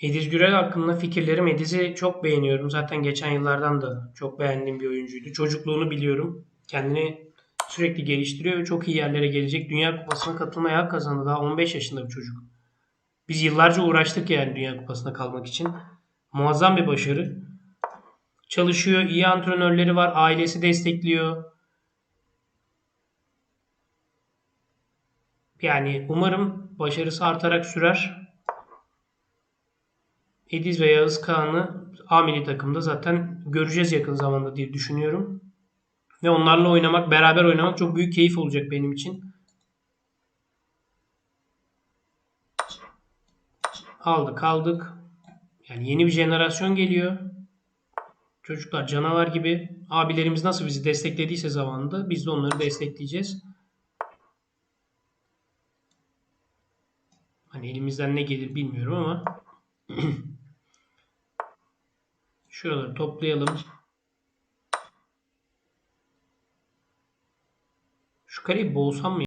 Ediz Gürel hakkında fikirlerim. Ediz'i çok beğeniyorum. Zaten geçen yıllardan da çok beğendiğim bir oyuncuydu. Çocukluğunu biliyorum. Kendini sürekli geliştiriyor ve çok iyi yerlere gelecek. Dünya Kupası'na katılmaya hak kazandı. Daha 15 yaşında bir çocuk. Biz yıllarca uğraştık yani Dünya Kupası'na kalmak için. Muazzam bir başarı. Çalışıyor, iyi antrenörleri var, ailesi destekliyor. Yani umarım başarısı artarak sürer. Ediz ve Yağız Kağan'ı A milli takımda zaten göreceğiz yakın zamanda diye düşünüyorum. Ve onlarla oynamak, beraber oynamak çok büyük keyif olacak benim için. Aldık aldık. Yani yeni bir jenerasyon geliyor. Çocuklar canavar gibi. Abilerimiz nasıl bizi desteklediyse zamanında biz de onları destekleyeceğiz. Hani elimizden ne gelir bilmiyorum ama şuraları toplayalım. Şu kareyi boğsam mı?